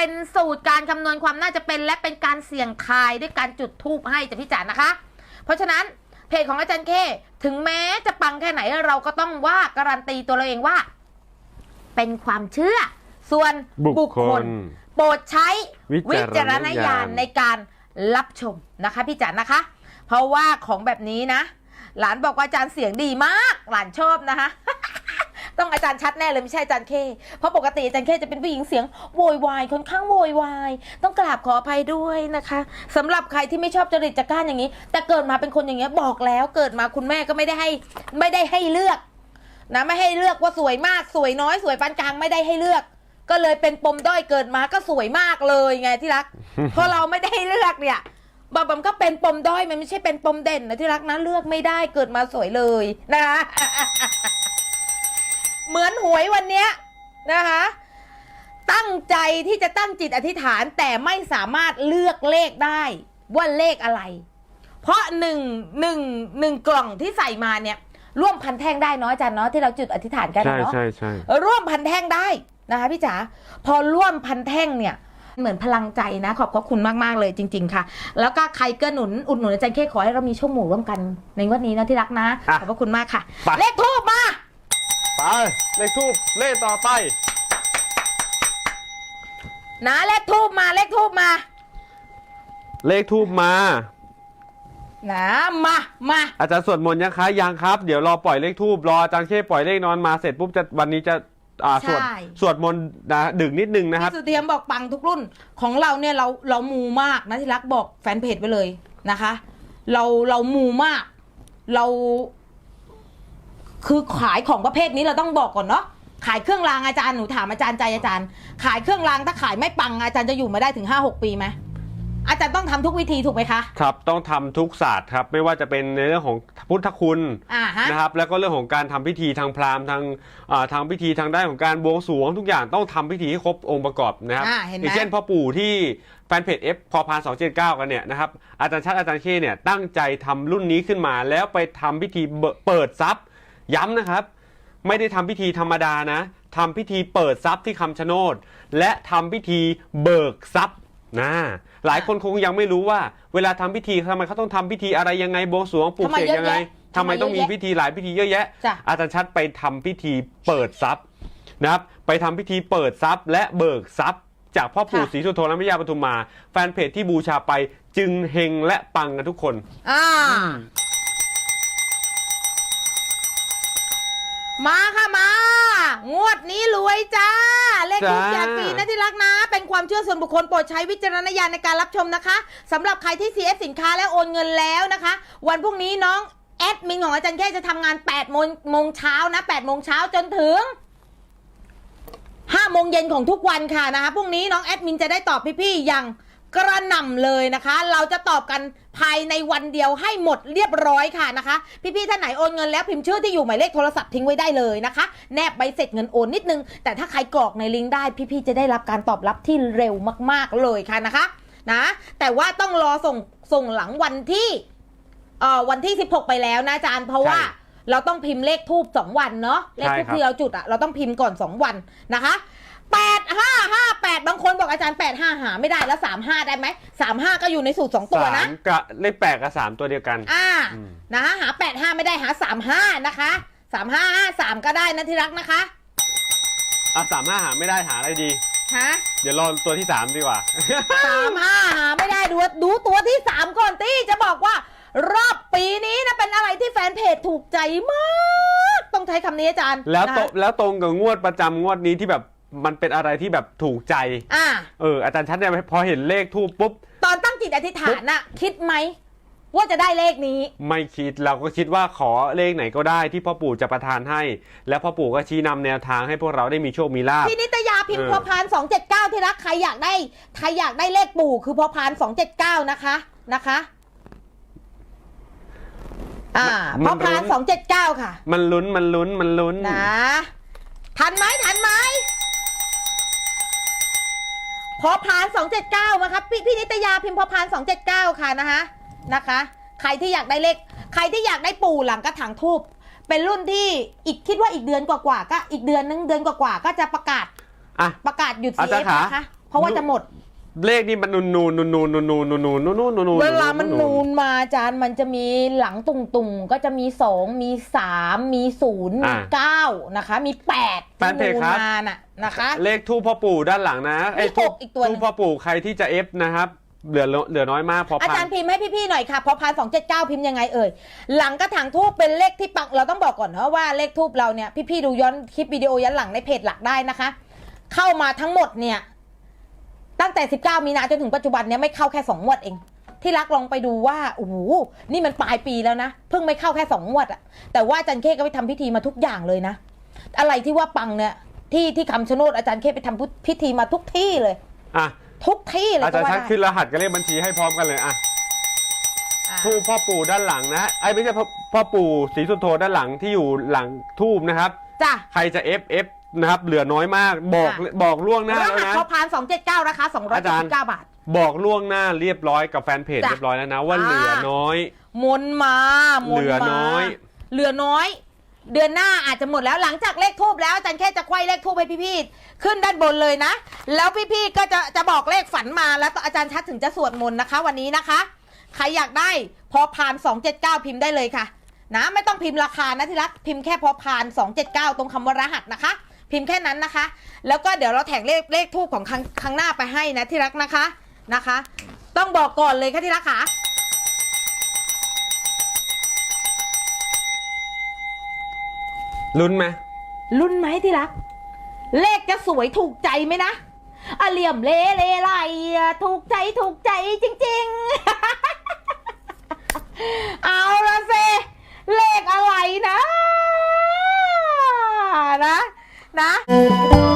เป็นสูตรการคำนวณความน่าจะเป็น และเป็นการเสี่ยงทายด้วยการจุดทูบให้จะพี่จ๋านะคะ เพราะฉะนั้นเพจของอาจารย์เคถึงแม้จะปังแค่ไหนเราก็ต้องว่าการันตีตัวเราเองว่า เป็นความเชื่อ ส่วนบุคคล โปรดใช้วิวิจารณญาณจารณญาณในการรับชมนะคะพี่จ๋านะคะ เพราะว่าของแบบนี้นะ หลานบอกว่าอาจารย์เสียงดีมาก หลานชอบนะคะ ต้องอาจารย์ชัดแน่เลยไม่ใช่อาจารย์เคเพราะปกติอาจารย์เคจะเป็นผู้หญิงเสียงโวยวายค่อนข้างโวยวายต้องกราบขออภัยด้วยนะคะสำหรับใครที่ไม่ชอบจริตจักร้านอย่างนี้ แต่เกิดมาเป็นคนอย่างเงี้ยบอกแล้วเกิดมาคุณแม่ก็ไม่ได้ให้ไม่ได้ให้เลือกนะไม่ให้เลือกว่าสวยมากสวยน้อยสวยปานกลางไม่ได้ให้เลือก ก็เลยเป็นปมด้อยเกิดมาก็สวยมากเลยไงที่รักพอเราไม่ได้ให้เลือกเนี่ยบางบางก็เป็นปมด้อยมันไม่ใช่เป็นปมเด่นนะที่รักนะเลือกไม่ได้เกิดมาสวยเลยนะคะเหมือนห วยวันเนี้ยนะคะ ตั้งใจที่จะตั้งจิตอธิษฐานแต่ไม่สามารถเลือกเลขได้ว่าเลขอะไร เพราะหนึ่งหนึ่งหนึ่งกล่องที่ใส่มาเนี่ย ร่วมพันแท่งได้เนาะอาจารย์เนาะที่เราจุดอธิษฐานกันใช่นะเนาะใช่ใช่ร่วมพันแท่งได้นะคะพี่จ๋าพอร่วมพันแท่งเนี่ยเหมือนพลังใจนะ ขอบพระคุณมาก ๆ เลยจริง ๆ ค่ะ แล้วก็ใครเกื้อหนุนอุดหนุนอาจารย์เคขอให้เรามีโชคหมู่ร่วมกันในงวันนี้นะที่รักนะอะขอบพระคุณมากค่ะไปเลขทูบมา ไปเลขทูบเลขต่อไปนะเลขทูบมาเลขทูบมาเลขทูบมา นะมามาอาจารย์สวดมนต์ยังคะยังครับ เดี๋ยวรอปล่อยเลขทูบรออาจารย์เข้ปล่อยเลขนอนมาเสร็จปุ๊บจะวันนี้จะอ่าสวดสวดมนต์นะดึกนิดนึงนะครับพี่สุเทียมบอกปังทุกรุ่นของเราเนี่ยเราเรามูมากนะที่รักบอกแฟนเพจไปเลยนะคะ เราเรามูมาก เรา คือขายของประเภทนี้เราต้องบอกก่อนเนาะขายเครื่องรางอาจารย์หนูถามอาจารย์ใจอาจารย์ ขายเครื่องรางถ้าขายไม่ปังอาจารย์จะอยู่มาได้ถึงห้าหกปีไหมอาจารย์ต้องทำทุกวิธีถูกไหมคะครับต้องทำทุกศาสตร์ครับไม่ว่าจะเป็นในเรื่องของพุทธคุณอ่าฮะนะครับแล้วก็เรื่องของการทำพิธีทางพราหมณ์ทางอ่าทางพิธีทางด้านของการบวงสรวงทุกอย่างต้องทำพิธีให้ครบองค์ประกอบนะครับอ่าเห็นไหมอย่างเช่นพ่อปู่ที่แฟนเพจ F พอพาน279กันเนี่ยนะครับอาจารย์ชัดอาจารย์เคเนี่ยตั้งใจทำรุ่นนี้ขึ้นมาแล้วไปทำพิธีเบิเปิดทรัพย์ ย้ำนะครับ ไม่ได้ทำพิธีธรรมดานะทำพิธีเปิดทรัพย์ที่คำชะโนด และทำพิธีเบิกทรัพย์นะหลายคนคงยังไม่รู้ว่า เวลาทำพิธีทำไมเขาต้องทำพิธีอะไรยังไงบวงสรวงปลูกทำไมเสกเยอะยังไงแยะทำไมต้องมีทำไมเยอะแยะพิธีหลายพิธีเยอะแยะจ้ะอาจารย์ชัดไปทำพิธีเปิดทรัพย์นะครับไปทำพิธีเปิดทรัพย์ และเบิกทรัพย์ จากพ่อปู่ค่ะศรีสุโธและแม่ย่าปทุมมา แฟนเพจที่บูชาไปจึงเฮงและปังกันทุกคนอ่า มาค่ะมา งวดนี้รวยจ้า เลขทูปจ้าแจกฟรีนะที่รักนะ เป็นความเชื่อส่วนบุคคลโปรดใช้วิจารณญาณในการรับชมนะคะสำหรับใครที่ CS สินค้าและโอนเงินแล้วนะคะ วันพรุ่งนี้น้องแอดมินของอาจารย์แค่จะทำงาน8โมงโมงเช้านะ8โมงเช้าจนถึงห้าโมงเย็นของทุกวันค่ะนะคะพรุ่งนี้น้องแอดมินจะได้ตอบพี่ๆอย่าง กระหน่ำเลยนะคะ เราจะตอบกันภายในวันเดียวให้หมดเรียบร้อยค่ะนะคะ พี่ๆท่านไหนโอนเงินแล้วพิมพ์ชื่อที่อยู่หมายเลขโทรศัพท์ทิ้งไว้ได้เลยนะคะ แนบใบเสร็จเงินโอนนิดนึง แต่ถ้าใครกรอกในลิงก์ได้ พี่ๆจะได้รับการตอบรับที่เร็วมากๆเลยค่ะนะคะนะแต่ว่าต้องรอส่งส่งหลังวันที่เอ่อวันที่ 16 ไปแล้วนะอาจารย์เพราะว่าใช่เราต้องพิมพ์เลขทูบสองวันเนาะเลขทูบใช่ครับ ที่เราจุดอะเราต้องพิมพ์ก่อนสองวันนะคะ แปดห้าห้าแปดบางคนบอกอาจารย์แปดห้าหาไม่ได้แล้วสามห้าได้ไหมสามห้าก็อยู่ในสูตรสองตัวสานะมกับเลขแปดกับสามตัวเดียวกัน อ่า อืม นะคะหาแปดห้าไม่ได้หาสามห้านะคะสามห้าห้าสามก็ได้นะที่รักนะคะอะสามห้าหาไม่ได้หาอะไรดี ฮะเดี๋ยวรอตัวที่สามดีกว่า สามห้าหาไม่ได้ดูดูตัวที่สามก่อนตี้จะบอกว่า รอบปีนี้นะเป็นอะไรที่แฟนเพจถูกใจมาก ต้องใช้คำนี้อาจารย์แล้วนะตรงแล้วตรงกับงวดประจำงวดนี้ที่แบบ มันเป็นอะไรที่แบบถูกใจ อ่าเอออาจารย์ชัดเนี่ยพอเห็นเลขทูปปุ๊บ ตอนตั้งจิตอธิษฐานน่ะ คิดไหม ว่าจะได้เลขนี้ ไม่คิดเราก็คิดว่าขอเลขไหนก็ได้ที่พ่อปู่จะประทานให้ แล้วพ่อปู่ก็ชี้นำแนวทางให้พวกเราได้มีโชคมีลาภ พี่นิตยาพิมพ์เออ พอพานสองเจ็ดเก้าที่รักใครอยากได้ใครอยากได้เลขปู่คือพอพานสองเจ็ดเก้านะคะนะคะ อ่าพอพานสองเจ็ดเก้าค่ะ มันลุ้นมันลุ้นมันลุ้น นะ ทันไหมทันไหม พอพานสองเจ็ดเก้ามาครับพี่พี่นิตยาพิมพ์พอพานสองเจ็ดเก้าค่ะนะคะนะคะ ใครที่อยากได้เลขใครที่อยากได้ปู่หลังกระถางทูบเป็นรุ่นที่อีกคิดว่าอีกเดือนกว่าๆก็อีกเดือนนึงเดือนกว่าๆก็จะประกาศอะประกาศหยุดอาซีจารเอย์ฟขา นะคะเพราะว่าจะหมด เลขนี่มันนูนนูนนูนนูนนูนนูนนูนนูนนูนนูนนูนนูนเวลามันนูนมาอาจารย์มันจะมีหลังตุ่งตุ่งๆก็จะมีสองมีสามมีศูนย์มีเก้านะคะ มีแปดที่นูนมาน่ะนะคะ เลขทูปพ่อปู่ด้านหลังนะไอ้มีหทูกอีกตัวหนึ่งทูปพ่อปู่ใครที่จะเอฟนะครับเหลือเหลือน้อยมากพออาพัจารย์พิมพ์ให้พี่ๆหน่อยค่ะพอพานสองเจ็ดเก้าพิมพ์ยังไงเอ่ยหลังกระถางทูบเป็นเลขที่ปังเราต้องบอกก่อนนะว่าเลขทูบเราเนี่ยพี่ๆดูย้อนคลิปวิดีโอย้อนหลังในเพจหลักได้นะคะ เข้ามาทั้งหมดเนี่ย ตั้งแต่ 19 มีนาจนถึงปัจจุบันเนี่ยไม่เข้าแค่2งวดเอง ที่รักลองไปดูว่าโอ้โหนี่มันปลายปีแล้วนะเพิ่งไม่เข้าแค่2งวดอะแต่ว่าอาจารย์เข้ก็ไปทำพิธีมาทุกอย่างเลยนะ อะไรที่ว่าปังเนี่ยที่ที่คำชะโนดอาจารย์เข้ไปทำพิธีมาทุกที่เลยอะทุกที่เลยอาจารย์ก็ชัว่าดได้ขึ้นรหัสกับเลขบัญชีให้พร้อมกันเลยอะอะทูปพ่อปู่ด้านหลังนะไอ้ไม่ใช่พ่อพ่อปู่ศรีสุโธด้านหลังที่อยู่หลังทูบนะครับจ้ะใครจะเอฟเอฟ นะครับเหลือน้อยมากบอกค่ะบอกล่วงหน้ารแล้วหัสนะ พอพานสองเจ็ดเก้าราคาสองร้อยอาจารย์เก้าบาท บอกล่วงหน้าเรียบร้อยกับแฟนเพจจ้ะเรียบร้อยแล้วนะว่าอ่า เหลือน้อย มนมามนเหลือมาน้อย เหลือน้อย เดือนหน้าอาจจะหมดแล้วหลังจากเลขทูบแล้วอาจารย์แค่จะไขว้เลขทูบให้พี่ๆขึ้นด้านบนเลยนะ แล้วพี่ๆก็จะจะบอกเลขฝันมาแล้วอาจารย์ชัดถึงจะสวดมนต์นะคะ วันนี้นะคะ ใครอยากได้พอพาน 279 พิมพ์ได้เลยค่ะ นะไม่ต้องพิมพ์ราคานะที่รักพิมพ์แค่พอพาน 279 ตรงคำว่ารหัสนะคะ พิมพ์แค่นั้นนะคะ แล้วก็เดี๋ยวเราแถงเลขเลขทูบของครั้งครั้งหน้าไปให้นะที่รักนะคะนะคะ ต้องบอกก่อนเลยค่ะที่รักค่ะลุ้นไหมรุ่นไหมที่รัก เลขจะสวยถูกใจไหมนะอะเหลี่ยมเลเลไรอะถูกใจถูกใจจริง ๆ ほら。